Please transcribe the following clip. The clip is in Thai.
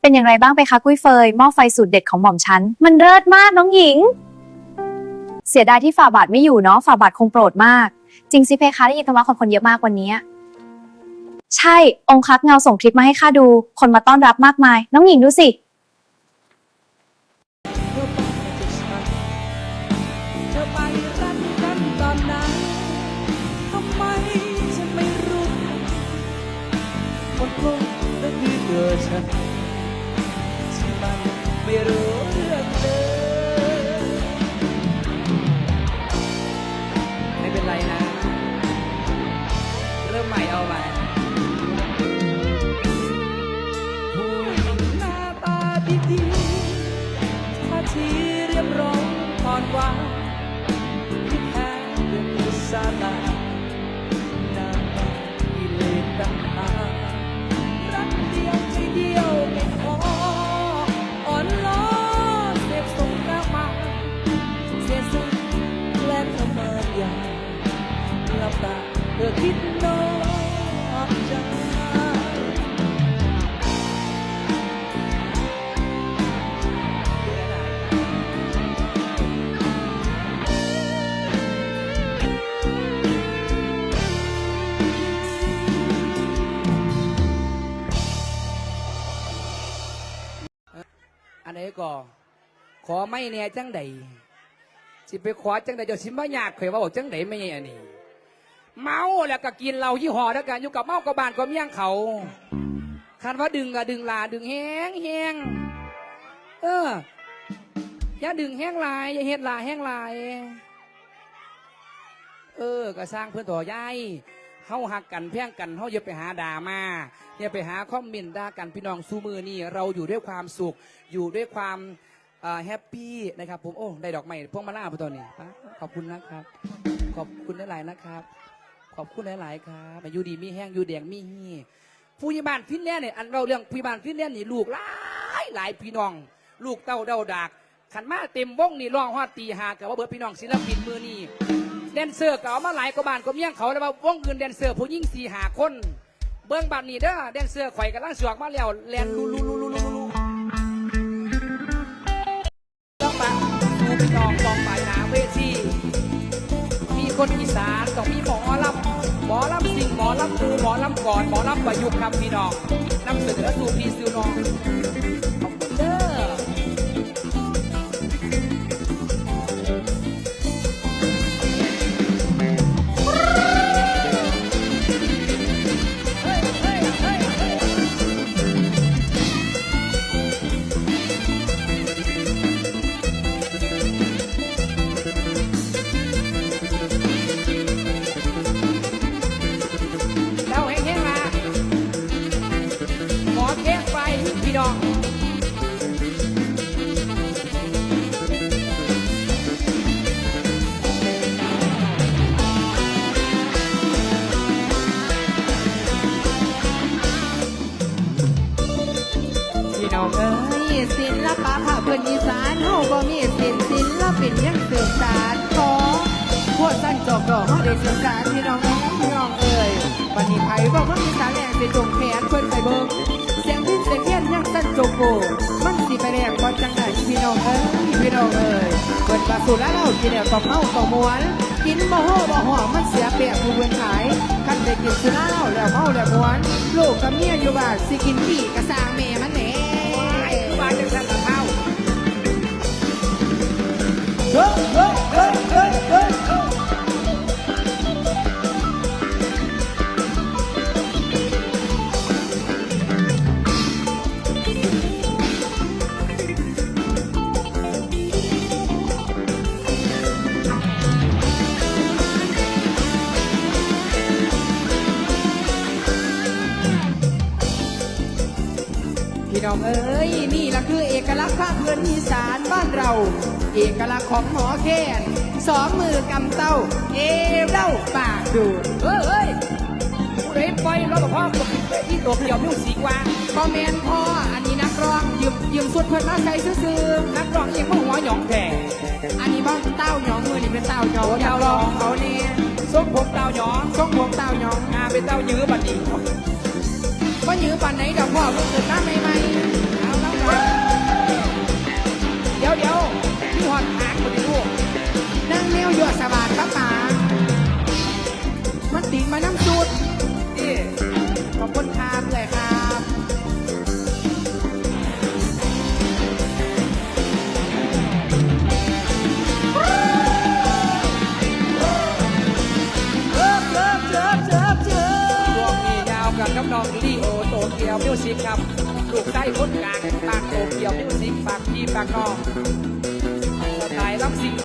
เป็นอย่างไรบ้างไปคะกุ้ยเฟยหม้อไฟสูตรเด็ดของหม่อมฉัน มันเลิศมากน้องหญิง เสียดายที่ฝ่าบาทไม่อยู่เนาะฝ่าบาทคงโปรดมาก จริงสิเพคะได้ยินคำว่าคนคนเยอะมากวันนี้ ใช่องค์คักเงาส่งคลิปมาให้ข้าดู คนมาต้อนรับมากมาย น้องหญิงดูสิเธอไอุตสาหะนางมากิเลสตัณหารัก ขอไม่แน่จังใดสิไปขอจังใดเจ้าสิมาอยากเคยว่าบอกจังใดไม่ใช่อันนี้ เมาแล้วก็กินเหล้ายี่ห้อแล้วกันอยู่กับเมากับบ้านก็เมี่ยงเขาคันว่าดึงก็ดึงลาดึงแห้งแห้งเอออย่าดึงแห้งลายอย่าเฮ็ดลาแห้งลายเออ ก็สร้างเพื่อนต่อยายเฮาหักกันแพ่งกันเฮาอย่าไปหาด่ามาอย่าไปหาคอมเมนด่ากันพี่น้องสู้มือนี่เราอยู่ด้วยความสุข อยู่ด้วยความ แฮปปี้นะครับผมโอ้ได้ดอกไม้พวงมาล่าพอตอนนี้ป๊าขอบคุณนะครับ ขอบคุณหลายๆนะครับ ขอบคุณหลายๆครับอายุดีมีแห้งอยู่แดงมีฮีผู้ใหญ่บ้านฟินแลนด์เนี่ยอันเราเรื่องผู้ใหญ่บ้านฟินแลนด์นี่ลูกหลายหลายพี่น้อง ลูกเต้าเดาดากขันมาเต็มวงนี่ร้องฮอดตีหากับว่าเบิดพี่น้องศิลปินมือนี่แดนเซอร์ก็เอามาหลายกว่าบานก็เมี่ยงเขาแล้วว่าวงเงินแดนเซอร์ผู้ยิ่งสี่หาคน เบิ้องบานนี่เด้อแดนเซอร์ข่อยกำลังสวกมาแล้วแลนลูลู คนอีสานต้องมีหมอลำหมอลำสิงหมอลำปูหมอลำก่อนหมอลำประยุกต์ครับพี่น้องนำเสนอสู่พี่ซิวน้อง น้องเอ้ยศิลปะภาคพื้นอีสานเฮาบ่มีศิลศิลปินยังสืบสานขอพวกสั้นจอกดอกเฮาได้สืบสานพี่น้องเอ้ยพี่น้องเอ้ยวันนี้ไผบอกว่ามีสารแหลกสิจงแขนเพิ่นไปเบิ่งเสียงพินเสียงเพี้ยนยังสั้นโจโกมันสิไปแลกบ่จังไดพี่น้องเอ้ยพี่น้องเอ้ยเปิดปากสูตรแล้วเรากินแล้วต้องเมาต้องมวนกินบ่โหบ่หอมมันเสียเปรียบผู้เพิ่นขายคันได้กินสุราแล้วแล้วเมาแล้วมวนลูกกับเมียอยู่บ้านสิกินขี้กะสร้างแม่ น้องเอ้ยนี่ละคือเอกลักษณ์ภาคพื้นอีสานบ้านเรา เอกลักษณ์ของหมอแคนสองมือกำเต้า เอเล่าปากดูดเฮ้ยเฮ้ยผู้ใดปล่อยรถพ่อตกที่ตกเกี่ยวมิวสิกว่าคอมเมนต์พ่ออันนี้นักร้องยืมยืมสุดเพิ่อนมาใส่ซื่อนักร้องยังมาหัวหยองแผ่ๆอันนี้บ้านเต้าหยองมือนี่เป็นเต้าหยองอยากเต้าหยลองเขาเนี่ยส้มผมเต้าหยองช่องพวงเต้าหยองงาเป็นเต้ายื้อบัดนี้ ว่ายื้อปันไหนดอกพ่อเพิ่งเกิดมาใหม่ๆเอาแล้วกัเดี๋ยวเดี๋ยว มิวสิกครับ ลูกใต้คนกลางปากโตเกียวมิวสิกปากพี่ปากน้องสไตล์ล็อกซิง